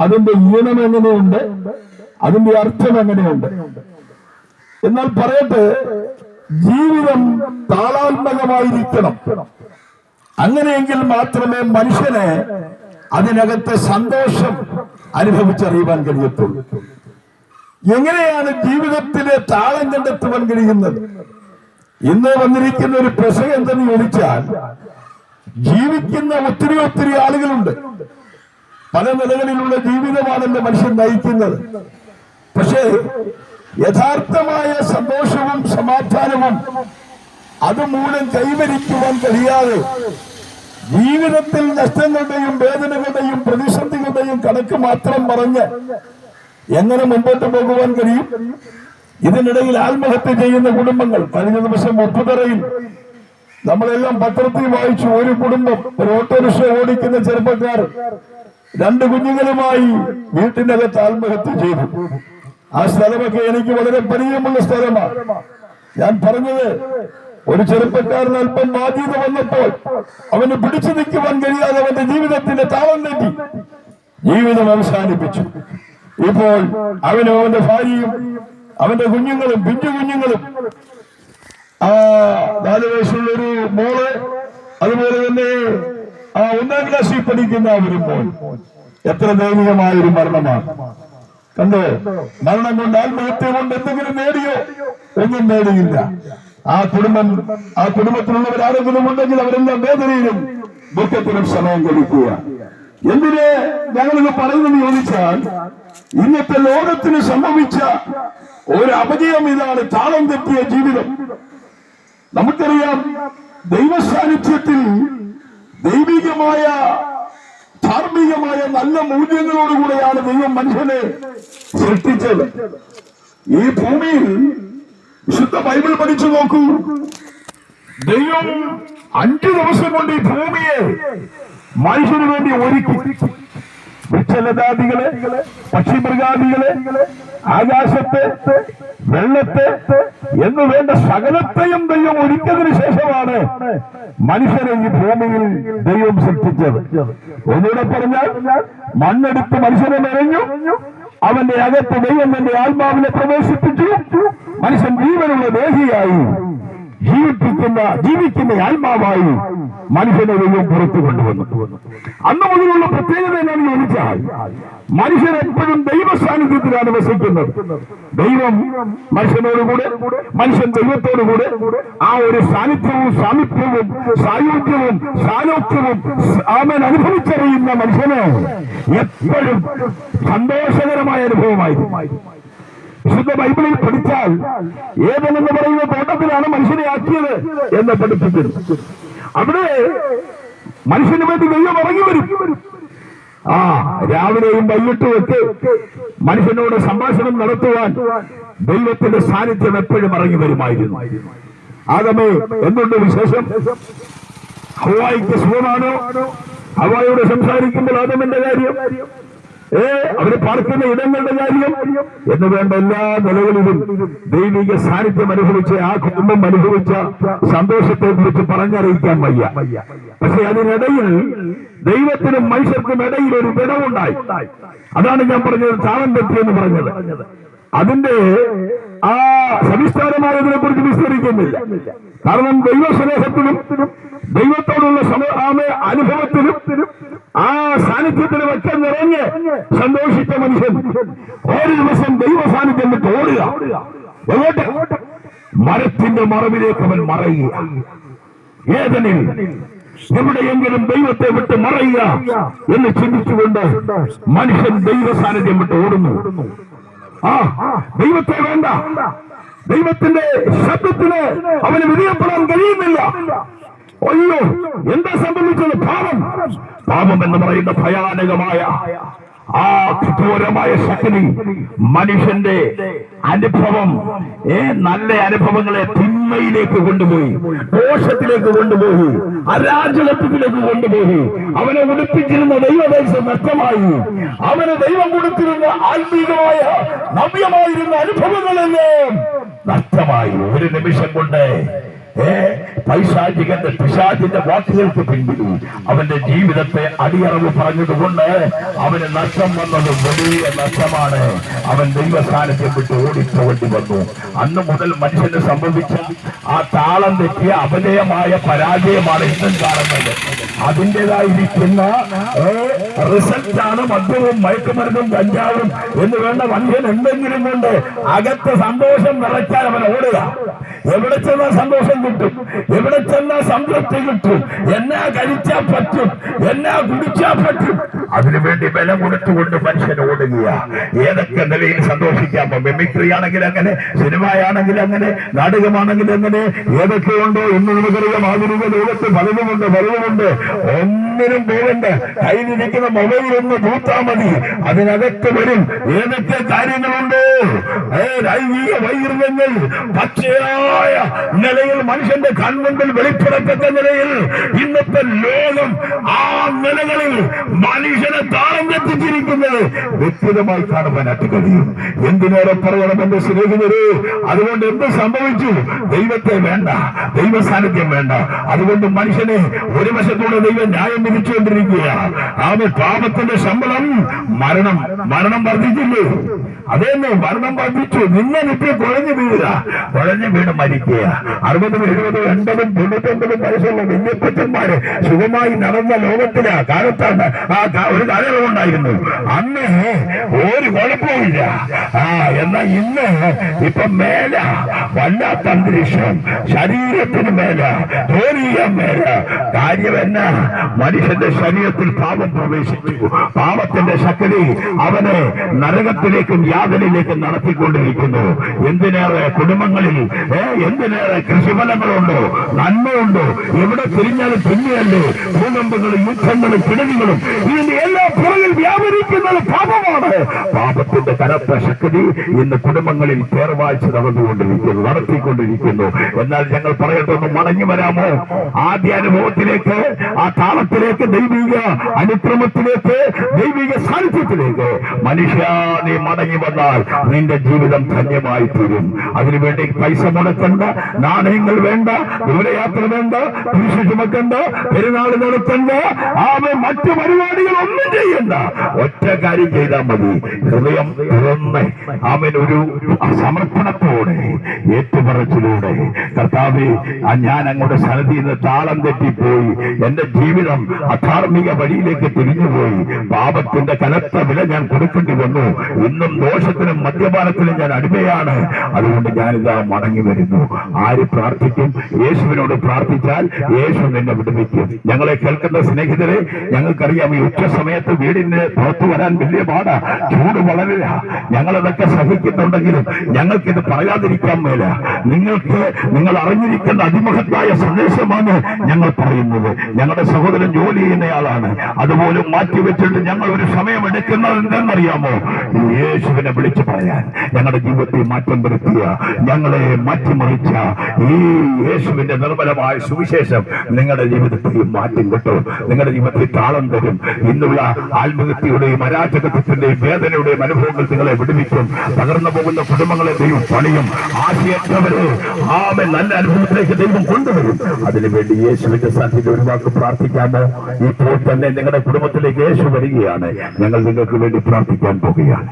അതിന്റെ ഈണം എങ്ങനെയുണ്ട്? അതിന്റെ അർത്ഥം എങ്ങനെയുണ്ട്? എന്നാൽ പറയട്ടെ ജീവിതം താളാത്മകമായിരിക്കണം. അങ്ങനെയെങ്കിൽ മാത്രമേ മനുഷ്യനെ അതിനകത്ത് സന്തോഷം അനുഭവിച്ചറിയുവാൻ കഴിയത്തുള്ളൂ. എങ്ങനെയാണ് ജീവിതത്തിലെ താളം കണ്ടെത്തുവാൻ കഴിയുന്നത്? ഇന്ന് വന്നിരിക്കുന്ന ഒരു പ്രസംഗം എന്തെന്ന് ചോദിച്ചാൽ ജീവിക്കുന്ന ഒത്തിരി ഒത്തിരി ആളുകളുണ്ട്. പല നിലകളിലുള്ള ജീവിതമാണല്ലോ മനുഷ്യൻ നയിക്കുന്നത്. പക്ഷേ യഥാർത്ഥമായ സന്തോഷവും സമാധാനവും അതുമൂലം കൈവരിക്കുവാൻ കഴിയാതെ ജീവിതത്തിൽ നഷ്ടങ്ങളുടെയും വേദനകളുടെയും പ്രതിസന്ധികളുടെയും കണക്ക് മാത്രം പറഞ്ഞ് എങ്ങനെ മുമ്പോട്ട് പോകുവാൻ കഴിയും? ഇതിനിടയിൽ ആത്മഹത്യ ചെയ്യുന്ന കുടുംബങ്ങൾ കഴിഞ്ഞ ദിവസം ഒപ്പുതറയിൽ നമ്മളെല്ലാം പത്രത്തിൽ വായിച്ചു. ഒരു കുടുംബം ഒരു ഓട്ടോറിക്ഷ ഓടിക്കുന്ന ചെറുപ്പക്കാർ രണ്ട് കുഞ്ഞുങ്ങളുമായി വീട്ടിനകത്ത് ആത്മഹത്യ ചെയ്തു. ആ സ്ഥലമൊക്കെ എനിക്ക് വളരെ പരിചയമുള്ള സ്ഥലമാണ്. ഞാൻ പറഞ്ഞത് ഒരു ചെറുപ്പക്കാരൻ അല്പം ബാധ്യത വന്നപ്പോൾ അവന് പിടിച്ചു നിൽക്കുവാൻ കഴിയാതെ അവന്റെ ജീവിതത്തിന്റെ താളം തെറ്റി ജീവിതം അവസാനിപ്പിച്ചു. ഇപ്പോൾ അവനും അവന്റെ ഭാര്യയും അവന്റെ കുഞ്ഞുങ്ങളും പിഞ്ചു കുഞ്ഞുങ്ങളും ആ നാല് വയസ്സുള്ള ഒരു മോൾ അതുപോലെ തന്നെ ആ ഒന്നാം ക്ലാസ്സിൽ പഠിക്കുന്ന ഒരു എത്ര ദയനീയമായ ഒരു മരണമാണ്. കണ്ടോ? മരണം കൊണ്ട് ആത്മഹത്യ കൊണ്ട് എന്തെങ്കിലും നേടിയോ? ഒന്നും നേടിയില്ല. ആ കുടുംബം ആ കുടുംബത്തിലുള്ളവർ ആരെങ്കിലും ഉണ്ടെങ്കിൽ അവരെല്ലാം വേദനയിലും ദുഃഖത്തിനും സമയം കൊടുക്കുക. എന്തിന് ഞങ്ങളിത് പറയുന്നത് ചോദിച്ചാൽ ഇന്നത്തെ ലോകത്തിന് സംഭവിച്ച ഒരു അപജയം ഇതാണ് താളം തെറ്റിയ ജീവിതം. നമുക്കറിയാം ദൈവസാന്നിധ്യത്തിൽ ദൈവികമായ ധാർമ്മികമായ നല്ല മൂല്യങ്ങളോടുകൂടെയാണ് ദൈവം മനുഷ്യനെ സൃഷ്ടിച്ചത്. ഈ ഭൂമിയിൽ വിശുദ്ധ ബൈബിൾ പഠിച്ചു നോക്കൂ. ദൈവം അഞ്ചു ദിവസം കൊണ്ട് ഈ ഭൂമിയെ മനുഷ്യന് വേണ്ടി ഒരുക്കി. വൃക്ഷലതാദികളെ പക്ഷിമൃഗാദികളെ ആകാശത്തെ വെള്ളത്തെ എന്ന് വേണ്ട സകലത്തെയും ദൈവം ഒരുക്കിയതിനു ശേഷമാണ് മനുഷ്യനെ ഈ ഭൂമിയിൽ ദൈവം സൃഷ്ടിച്ചത്. ഒന്നുകൂടെ പറഞ്ഞാൽ മണ്ണെടുത്ത് മനുഷ്യനെ നിറഞ്ഞു. അവന്റെ അകത്ത് ദൈവം തന്റെ ആത്മാവിനെ പ്രവേശിപ്പിച്ചു. മനുഷ്യൻ ജീവനുള്ള ദേഹിയായി. ജീവിപ്പിക്കുന്ന ജീവിക്കുന്ന ആത്മാവായി മനുഷ്യനെ ദൈവം പുറത്തു കൊണ്ടുവന്നു. അന്ന് മുതലുള്ള പ്രത്യേകത എന്നാണ് ചോദിച്ചാൽ മനുഷ്യൻ എപ്പോഴും ദൈവ സാന്നിധ്യത്തിലാണ് വസിക്കുന്നത്. ദൈവം മനുഷ്യനോടുകൂടെ മനുഷ്യൻ ദൈവത്തോടുകൂടെ ആ ഒരു സാന്നിധ്യവും സാമീപ്യവും സായുധ്യവും സാലോക്യവും അവൻ അനുഭവിച്ചറിയുന്ന മനുഷ്യനെ എപ്പോഴും സന്തോഷകരമായ അനുഭവമായിരുന്നു വിശുദ്ധ ബൈബിളിൽ പഠിച്ചാൽ ഏതെന്ന് പറയുന്ന തോട്ടത്തിലാണ് മനുഷ്യനെ ആക്കിയത് എന്ന് പഠിപ്പിക്കുന്നു. അവിടെ മനുഷ്യന് വേണ്ടി ദൈവം ഇറങ്ങി വരും. ആ രാവിലെയും ഒക്കെ മനുഷ്യനോട് സംഭാഷണം നടത്തുവാൻ ദൈവത്തിന്റെ സാന്നിധ്യം എപ്പോഴും ഇറങ്ങി വരുമായിരുന്നു. ആകമേ എന്തുണ്ട് വിശേഷം? ഹവായിക്ക് സുഖമാണോ? ഹവായോട് സംസാരിക്കുമ്പോൾ ആദമിന്റെ കാര്യം? ഏ അവർ പാർക്കുന്ന ഇടങ്ങളുടെ കാര്യം എന്ന് വേണ്ട എല്ലാ നിലകളിലും ദൈവിക സാന്നിധ്യം അനുഭവിച്ച ആ കുടുംബം അനുഭവിച്ച സന്തോഷത്തെ കുറിച്ച് പറഞ്ഞറിയിക്കാൻ വയ്യ. പക്ഷെ അതിനിടയിൽ ദൈവത്തിനും മനുഷ്യർക്കും ഇടയിൽ ഒരു വിടവുണ്ടായി അതാണ് ഞാൻ പറഞ്ഞത് താളം തെറ്റി എന്ന് പറഞ്ഞത്. അതിന്റെ ആ സവിസ്താരമായതിനെ കുറിച്ച് വിസ്തരിക്കുന്നില്ല. കാരണം ദൈവസ്നേഹത്തിനും ദൈവത്തോടുള്ള അനുഭവത്തിനും ആ സാന്നിധ്യത്തിന് വെച്ച നിറഞ്ഞ് സന്തോഷിച്ച മനുഷ്യൻ. ഒരു ദിവസം ദൈവ സാന്നിധ്യം വിട്ട് ഓടുക. എങ്ങോട്ട്? മരത്തിന്റെ മറവിലേക്ക് അവൻ മറയുക. ഏതനിൽ എവിടെയെങ്കിലും ദൈവത്തെ വിട്ട് മറയുക എന്ന് ചിന്തിച്ചുകൊണ്ട് മനുഷ്യൻ ദൈവ സാന്നിധ്യം വിട്ട് ഓടുന്നു. ആ ദൈവത്തെ വേണ്ട. ദൈവത്തിന്റെ ശബ്ദത്തിന് അവന് വിധേയപ്പെടാൻ കഴിയുന്നില്ല. അയ്യോ എന്താ സംബന്ധിച്ചത് പാപം. പാപം എന്ന് പറയുന്ന ഭയാനകമായ ആ കഠോരമായ ശക്തി മനുഷ്യന്റെ അനുഭവം ഏ നല്ല അനുഭവങ്ങളെ തിന്മയിലേക്ക് കൊണ്ടുപോയി ദോഷത്തിലേക്ക് കൊണ്ടുപോയി അരാജകത്വത്തിലേക്ക് കൊണ്ടുപോയി. അവനെ ഉടുപ്പിച്ചിരുന്ന ദൈവദേശം നഷ്ടമായി. അവന് ദൈവം കൊടുത്തിരുന്ന ആത്മീകമായ നവ്യമായിരുന്ന അനുഭവങ്ങളെല്ലാം നഷ്ടമായി. ഒരു നിമിഷം കൊണ്ട് പൈശാചികന്റെ പിശാചിന്റെ വാക്കുകൾക്ക് പിന്നിൽ അവന്റെ ജീവിതത്തെ അടിയറവ് പറഞ്ഞതുകൊണ്ട് അവന് നഷ്ടം വന്നത് വലിയ നഷ്ടമാണ്. അവൻ ദൈവസ്ഥാനത്തെ വിട്ട് ഓടിപ്പോകേണ്ടി വന്നു. അന്ന് മുതൽ മനുഷ്യന് സംഭവിച്ച ആ താളം തെറ്റിയ അപജയമായ പരാജയമാണ് ഇന്നും കാണുന്നത്. അതിന്റെതായിരിക്കുന്ന റിസൾട്ട് ആണ് മദ്യവും മയക്കുമരുന്നും കഞ്ചാവും എന്ന് വേണ്ട മനുഷ്യൻ എന്തെങ്കിലും കൊണ്ട് അകത്ത് സന്തോഷം നിറയ്ക്കാൻ അവൻ ഓടുക. എവിടെ ചെന്നാൽ സന്തോഷം കിട്ടും? എവിടെ ചെന്നാൽ സംതൃപ്തി കിട്ടും? എന്നാ കഴിച്ചാ പറ്റും? എന്നാ കുടിച്ചാ പറ്റും? അതിനുവേണ്ടി ബലം കൊടുത്തുകൊണ്ട് മനുഷ്യൻ ഓടുകയ. ഏതൊക്കെ നിലയിൽ സന്തോഷിക്കാമോ മെമിക്രി ആണെങ്കിൽ അങ്ങനെ സിനിമയാണെങ്കിൽ അങ്ങനെ നാടകമാണെങ്കിൽ അങ്ങനെ ഏതൊക്കെയുണ്ടോ ഇന്ന് നമുക്കറിയാം. ആധുനിക ലോകത്ത് പലതുമുണ്ട് പലതുമുണ്ട്. ഒന്നിനും പോകണ്ട. കയ്യിലിരിക്കുന്ന മൊബൈൽ ഒന്ന് പൂത്താ മതി. അതിനകത്ത് വരും. ഏതൊക്കെ കാര്യങ്ങളുണ്ടോ? ലൈംഗിക വൈകൃതങ്ങൾ പച്ചയായ നിലയിൽ മനുഷ്യന്റെ കൺമുമ്പിൽ വെളിപ്പെടത്തക്ക നിലയിൽ ഇന്നത്തെ ലോകം ആ നിലകളിൽ മനുഷ്യനെ താളം തെറ്റിച്ചിരിക്കുന്നത് വ്യക്തിതമായി കാണുവാനായിട്ട് കഴിയും എന്തിനേറെ പറയണം എന്റെ സ്നേഹിതരെ? അതുകൊണ്ട് എന്ത് സംഭവിച്ചു? ദൈവത്തെ വേണ്ട ദൈവ സാന്നിധ്യം വേണ്ട. അതുകൊണ്ട് മനുഷ്യനെ ഒരു വശത്തൂടെ ദൈവം ന്യായം വിധിച്ചുകൊണ്ടിരിക്കുകയാണ്. ആമെ പാപത്തിന്റെ ശമ്പളം മരണം മരണം വർദ്ധിച്ചില്ലേ? അതേന്നെ മരണം വർദ്ധിച്ചു നിന്നെ നിത്യ കുഴഞ്ഞു വീഴുക. കുഴഞ്ഞു വീണ് മരിക്കുക. അറുപതും എഴുപതും എൺപതും തൊണ്ണൂറ്റൊമ്പതും വയസ്സുള്ള വല്യപ്പച്ചന്മാര് സുഖമായി നടന്ന ലോകത്തിലെ. കാലത്താണ് ആ ഒരു കാലയളവുണ്ടായിരുന്നു അന്ന് ഒരു കുഴപ്പമില്ല ആ എന്നാ ഇന്ന് ഇപ്പൊ മേല. വല്ലാത്ത അന്തരീക്ഷം. ശരീരത്തിന് മേല. ജോലി ചെയ്യാൻ മേല. കാര്യം എന്നാ? മനുഷ്യന്റെ ശരീരത്തിൽ പാപം പ്രവേശിച്ചു. പാപത്തിന്റെ ശക്തി അവനെ നരകത്തിലേക്കും യാതനയിലേക്കും നടത്തിക്കൊണ്ടിരിക്കുന്നു എന്തിനേറെ കുടുംബങ്ങളിൽ എന്തിനേറെ കൃഷിഫലങ്ങളുണ്ടോ? നന്മയുണ്ടോ? എവിടെ തിരിഞ്ഞാലും പിന്നെയല്ലേ ഭൂകമ്പങ്ങളും യുദ്ധങ്ങളും പിടലുകളും ഇതിന്റെ പുറകിൽ വ്യാപരിക്കുന്നത് പാപമാണ്. പാപത്തിന്റെ കനത്ത ശക്തി ഇന്ന് കുടുംബങ്ങളിൽ പേർവാഴ്ച നടന്നുകൊണ്ടിരിക്കുന്നു നടത്തിക്കൊണ്ടിരിക്കുന്നു. എന്നാൽ ഞങ്ങൾ പറയട്ടെ ഒന്ന് മടങ്ങി വരാമോ? ആദ്യ അനുഭവത്തിലേക്ക് ആ താളത്തിലേക്ക് ദൈവിക അനുക്രമത്തിലേക്ക് ദൈവിക സാന്നിധ്യത്തിലേക്ക്. മനുഷ്യ നീ മടങ്ങി വന്നാൽ നിന്റെ ജീവിതം ധന്യമായി തീരും അതിനുവേണ്ടി പൈസ മുടക്കണ്ട നാണയങ്ങൾ വേണ്ട ദൂരയാത്ര വേണ്ട കുരിശ് ചുമക്കണ്ട പെരുന്നാൾ നടത്തണ്ട ആമെ മറ്റു പരിപാടികൾ ഒന്നും ചെയ്യണ്ട ഒറ്റ കാര്യം ചെയ്താൽ മതി. ഹൃദയം തുറന്ന് അവൻ ഒരു സമർപ്പണത്തോടെ ഏറ്റുപറച്ചിലൂടെ കർത്താവ് ഞാൻ അങ്ങോട്ട് സന്നിധിയിൽ നിന്ന് താളം തെറ്റിപ്പോയി. എന്റെ ജീവിതം അധാർമിക വഴിയിലേക്ക് തിരിഞ്ഞുപോയി. പാപത്തിന്റെ കനത്ത വില ഞാൻ കൊടുക്കേണ്ടി വന്നു. ഇന്നും ദോഷത്തിനും മദ്യപാനത്തിനും ഞാൻ അടിമയാണ്. അതുകൊണ്ട് ഞാനിതാ മടങ്ങി വരുന്നു. ആര് പ്രാർത്ഥിക്കും? യേശുവിനോട് പ്രാർത്ഥിച്ചാൽ യേശു നിന്നെ വിടുവിക്കും. ഞങ്ങളെ കേൾക്കുന്ന സ്നേഹിതരെ ഞങ്ങൾക്കറിയാം ഈ ഉച്ച സമയത്ത് വീടിന് പുറത്തു വരാൻ വലിയ പാടാ. ചൂട് വളരില്ല ഞങ്ങളതൊക്കെ സഹിക്കുന്നുണ്ടെങ്കിലും ഞങ്ങൾക്കിത് പറയാതിരിക്കാൻ മേല. നിങ്ങൾക്ക് നിങ്ങൾ അറിഞ്ഞിരിക്കുന്ന അതിമഹത്തായ സന്ദേശമാണ് ഞങ്ങൾ പറയുന്നത്. ഞങ്ങളുടെ സഹോദരൻ ജോലി ചെയ്യുന്നയാളാണ്. അതുപോലും മാറ്റിവെച്ചിട്ട് ഞങ്ങൾ ഒരു സമയം എടുക്കുന്നത് എന്തെന്നറിയാമോ? യേശുവിനെ വിളിച്ചു പറയാൻ. ഞങ്ങളുടെ ജീവിതത്തിൽ മാറ്റം വരുത്തിയ ഞങ്ങളെ മാറ്റിമറിച്ച ഈ യേശുവിന്റെ നിർമ്മലമായ സുവിശേഷം നിങ്ങളുടെ ജീവിതത്തിൽ മാറ്റം കിട്ടും. നിങ്ങളുടെ ജീവിതത്തിൽ താളം തരും. ഇന്നുള്ള ആത്മഹത്യയുടെയും അരാജകത്വത്തിന്റെയും വേദനയുടെയും അനുഭവങ്ങൾ നിങ്ങളെ വിടുവിക്കും. തകർന്നു പോകുന്ന കുടുംബങ്ങളെ ദൈവം പണിയും. ആശയറ്റവരെ ആമെ നല്ല അനുഭവത്തിലേക്ക് ദൈവം കൊണ്ടുവരും. അതിനുവേണ്ടി യേശുവിന്റെ സാധ്യത ഒരു വാക്ക് പ്രാർത്ഥിക്കാമോ? ഇപ്പോൾ തന്നെ നിങ്ങളുടെ കുടുംബത്തിലേക്ക് യേശു വരികയാണ്. ഞങ്ങൾ നിങ്ങൾക്ക് വേണ്ടി പ്രാർത്ഥിക്കാൻ പോകുകയാണ്.